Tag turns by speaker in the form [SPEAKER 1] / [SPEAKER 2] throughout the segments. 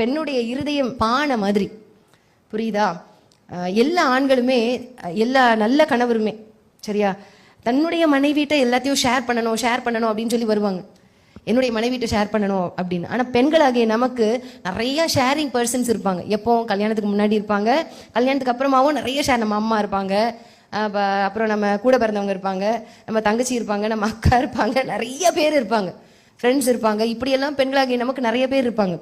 [SPEAKER 1] பெண்ணுடைய இருதயம் பானை மாதிரி. புரியுதா? எல்லா ஆண்களுமே எல்லா நல்ல கணவருமே சரியா? தன்னுடைய மனைவிட்ட எல்லாத்தையும் ஷேர் பண்ணணும் ஷேர் பண்ணணும் அப்படின்னு சொல்லி வருவாங்க. என்னுடைய மனைவிட்ட ஷேர் பண்ணணும் அப்படின்னு. ஆனால் பெண்களாகிய நமக்கு நிறைய ஷேரிங் பர்சன்ஸ் இருப்பாங்க. எப்போ கல்யாணத்துக்கு முன்னாடி இருப்பாங்க. கல்யாணத்துக்கு அப்புறமாவும் நிறைய ஷேர் நம்ம அம்மா இருப்பாங்க. அப்புறம் நம்ம கூட பிறந்தவங்க இருப்பாங்க. நம்ம தங்கச்சி இருப்பாங்க. நம்ம அக்கா இருப்பாங்க. நிறைய பேர் இருப்பாங்க. ஃப்ரெண்ட்ஸ் இருப்பாங்க. இப்படியெல்லாம் பெண்களாகிய நமக்கு நிறைய பேர் இருப்பாங்க.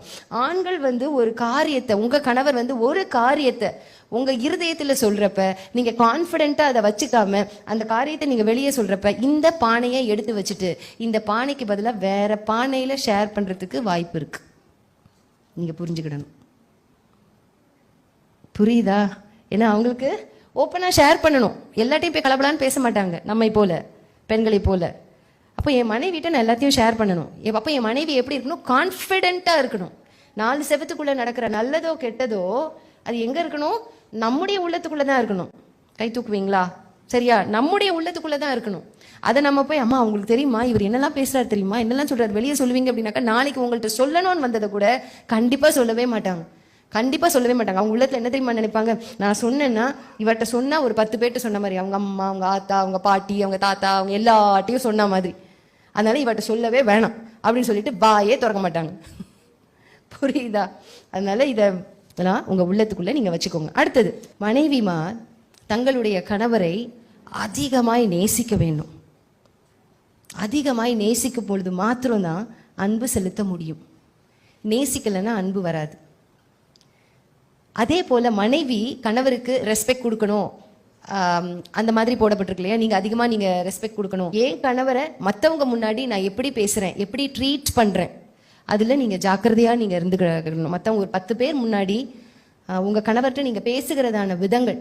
[SPEAKER 1] ஆண்கள் வந்து ஒரு காரியத்தை உங்கள் கணவர் வந்து ஒரு காரியத்தை உங்கள் இருதயத்தில் சொல்கிறப்ப நீங்கள் கான்ஃபிடென்ட்டாக அதை வச்சுக்காம அந்த காரியத்தை நீங்கள் வெளியே சொல்கிறப்ப இந்த பானையை எடுத்து வச்சுட்டு இந்த பானைக்கு பதிலாக வேற பானையில் ஷேர் பண்ணுறதுக்கு வாய்ப்பு இருக்குது நீங்கள் புரிஞ்சுக்கிடணும். புரியுதா? ஏன்னா அவங்களுக்கு ஓப்பனாக ஷேர் பண்ணணும். எல்லாட்டையும் போய் கலபலான்னு பேச மாட்டாங்க. நம்மை போல பெண்களை போல. அப்போ என் மனைவிட்ட நான் எல்லாத்தையும் ஷேர் பண்ணணும். என் அப்போ என் மனைவி எப்படி இருக்கணும்? கான்ஃபிடென்ட்டாக இருக்கணும். நாலு செவத்துக்குள்ளே நடக்கிற நல்லதோ கெட்டதோ அது எங்கே இருக்கணும்? நம்முடைய உள்ளத்துக்குள்ளே தான் இருக்கணும். கை தூக்குவீங்களா? சரியா? நம்முடைய உள்ளத்துக்குள்ளே தான் இருக்கணும். அதை நம்ம போய் அம்மா உங்களுக்கு தெரியுமா? இவர் என்னெல்லாம் பேசுறாரு தெரியுமா? என்னெல்லாம் சொல்றாரு? வெளியே சொல்லுவீங்க அப்படின்னாக்கா நாளைக்கு உங்கள்கிட்ட சொல்லணும்னு வந்ததை கூட கண்டிப்பாக சொல்லவே மாட்டாங்க. கண்டிப்பாக சொல்லவே மாட்டாங்க. அவங்க உள்ளத்தில் என்ன தெரியுமா நினைப்பாங்க? நான் சொன்னேன்னா இவர்கிட்ட சொன்னால் ஒரு பத்து பேர்ட்ட சொன்ன மாதிரி. அவங்க அம்மா அவங்க ஆத்தா அவங்க பாட்டி அவங்க தாத்தா அவங்க எல்லாட்டையும் சொன்ன மாதிரி. அதனால இவர்கிட்ட சொல்லவே வேணாம் அப்படின்னு சொல்லிட்டு வாயே திறக்க மாட்டாங்க. புரியுதா? அதனால இதெல்லாம் உங்க உள்ளத்துக்குள்ள நீங்க வச்சுக்கோங்க. அடுத்தது மனைவிமார் தங்களுடைய கணவரை அதிகமாய் நேசிக்க வேண்டும். அதிகமாய் நேசிக்கும் பொழுது மாத்திரம்தான் அன்பு செலுத்த முடியும். நேசிக்கலைன்னா அன்பு வராது. அதே போல மனைவி கணவருக்கு ரெஸ்பெக்ட் கொடுக்கணும். அந்த மாதிரி போடப்பட்டிருக்கு இல்லையா நீங்க அதிகமா நீங்க ரெஸ்பெக்ட் கொடுக்கணும். ஏன் கணவரை மத்தவங்க முன்னாடி நான் எப்படி பேசுறேன் எப்படி ட்ரீட் பண்றேன் அதுல நீங்க ஜாக்கிரதையா நீங்க இருந்துக்கணும் மத்தவங்க ஒரு பத்து பேர் முன்னாடி உங்கள் உங்க கணவர்கிட்ட நீங்க பேசுகிறதான விதங்கள்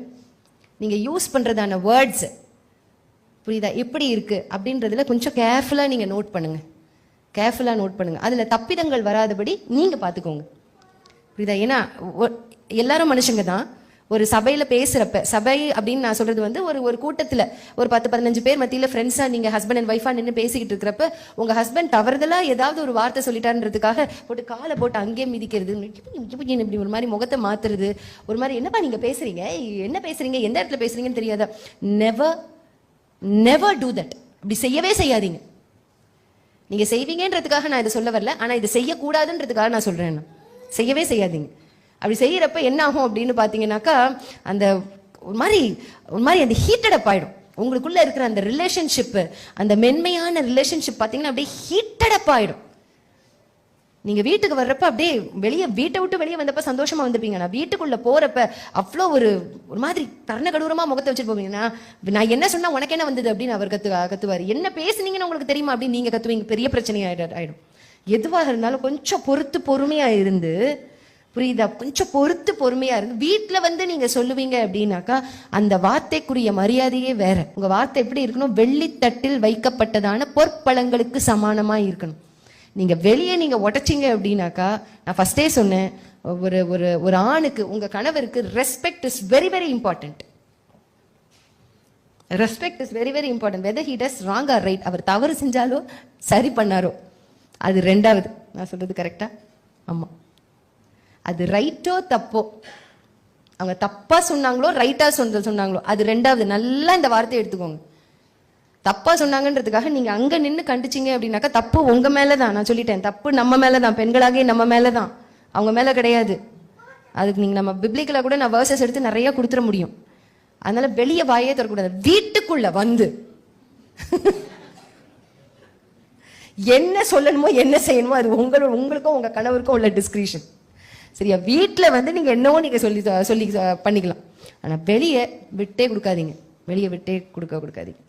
[SPEAKER 1] நீங்க யூஸ் பண்றதான வேர்ட்ஸ் புரியுதா? எப்படி இருக்கு? அப்படின்றதுல கொஞ்சம் கேர்ஃபுல்லா நீங்க நோட் பண்ணுங்க. கேர்ஃபுல்லா நோட் பண்ணுங்க. அதுல தப்பிதங்கள் வராதபடி நீங்க பாத்துக்கோங்க. புரியுதா? ஏன்னா எல்லாரும் மனுஷங்க தான். ஒரு சபையில் பேசுகிறப்ப சபை அப்படின்னு நான் சொல்கிறது வந்து ஒரு ஒரு கூட்டத்தில் ஒரு பத்து பதினஞ்சு பேர் மத்தியில் ஃப்ரெண்ட்ஸாக நீங்கள் ஹஸ்பண்ட் அண்ட் ஒய்ஃபாக நின்று பேசிக்கிட்டு இருக்கிறப்ப உங்கள் ஹஸ்பண்ட் தவறுதலாக ஏதாவது ஒரு வார்த்தை சொல்லிட்டான்றதுக்காக போட்டு காலை போட்டு அங்கேயே மிதிக்கிறது. இப்படி ஒரு மாதிரி முகத்தை மாத்துறது. ஒரு மாதிரி என்னப்பா நீங்கள் பேசுகிறீங்க என்ன பேசுகிறீங்க எந்த இடத்துல பேசுகிறீங்கன்னு தெரியாதா. நெவர் நெவர் டூ தட் அப்படி செய்யவே செய்யாதீங்க. நீங்கள் செய்வீங்கன்றதுக்காக நான் இதை சொல்ல வரல. ஆனால் இதை செய்யக்கூடாதுன்றதுக்காக நான் சொல்கிறேன் செய்யவே செய்யாதீங்க. அப்படி செய்கிறப்ப என்ன ஆகும் அப்படின்னு பார்த்தீங்கன்னாக்கா அந்த ஒரு மாதிரி ஒரு மாதிரி அந்த ஹீட்டடப் ஆகிடும் உங்களுக்குள்ளே இருக்கிற அந்த ரிலேஷன்ஷிப்பு அந்த மென்மையான ரிலேஷன்ஷிப் பார்த்தீங்கன்னா அப்படியே ஹீட்டடப் ஆகிடும் நீங்கள் வீட்டுக்கு வர்றப்ப அப்படியே வெளியே வீட்டை விட்டு வெளியே வந்தப்ப சந்தோஷமாக வந்திருப்பீங்க. நான் வீட்டுக்குள்ளே போகிறப்ப அவ்வளோ ஒரு ஒரு மாதிரி கர்ணகடூரமாக முகத்தை வச்சுட்டு போவீங்கன்னா நான் என்ன சொன்னால் உனக்கு என்ன வந்தது அப்படின்னு அவர் கத்து கத்துவார். என்ன பேசுனீங்கன்னு உங்களுக்கு தெரியுமா அப்படின்னு நீங்கள் கத்துவீங்க. பெரிய பிரச்சனை ஆயிடும். எதுவாக இருந்தாலும் கொஞ்சம் பொறுத்து பொறுமையாக இருந்து புரியுதா? கொஞ்சம் பொறுத்து பொறுமையா இருந்து வீட்டில் வந்து நீங்க சொல்லுவீங்க அப்படின்னாக்கா அந்த வார்த்தைக்குரிய மரியாதையே வேற. உங்க வார்த்தை எப்படி இருக்கணும்? வெள்ளித்தட்டில் வைக்கப்பட்டதான பொற்பழங்களுக்கு சமானமா இருக்கணும். நீங்க வெளியே நீங்க உடைச்சிங்க அப்படின்னாக்கா நான் ஃபர்ஸ்டே சொன்னேன் ஒரு ஒரு ஒரு ஆணுக்கு உங்க கணவருக்கு respect is very very important respect is very very important whether he does wrong or right அவர் தவறு செஞ்சாலோ சரி பண்ணாரோ. அது ரெண்டாவது. நான் சொல்றது கரெக்டா ஆமா. அது ரைட்டோ தப்போ? அவங்க தப்பா சொன்னாங்களோ ரைட்டா சொன்ன சொன்னாங்களோ அது ரெண்டாவது. நல்லா இந்த வார்த்தையை எடுத்துக்கோங்க. தப்பா சொன்னாங்கன்றதுக்காக நீங்க அங்க நின்று கண்டிச்சிங்க அப்படின்னாக்கா தப்பு உங்க மேலே தான் நான் சொல்லிட்டேன். தப்பு நம்ம மேலே தான் பெண்களாகவே நம்ம மேலே தான் அவங்க மேல கிடையாது. அதுக்கு நீங்க நம்ம பிப்ளிக்கலாக கூட நான் வேர்சஸ் எடுத்து நிறைய கொடுத்துட முடியும். அதனால வெளியே வாயே தரக்கூடாது வீட்டுக்குள்ள வந்து. என்ன சொல்லணுமோ என்ன செய்யணுமோ அது உங்களோட உங்களுக்கும் உங்க கணவருக்கும் உள்ள டிஸ்கிரிஷன் சரியா? வீட்டில் வந்து நீங்கள் என்னவோ நீங்கள் சொல்லி சொல்லி பண்ணிக்கலாம். ஆனால் வெளியே விட்டே கொடுக்காதீங்க. வெளியே விட்டே கொடுக்க கொடுக்காதீங்க.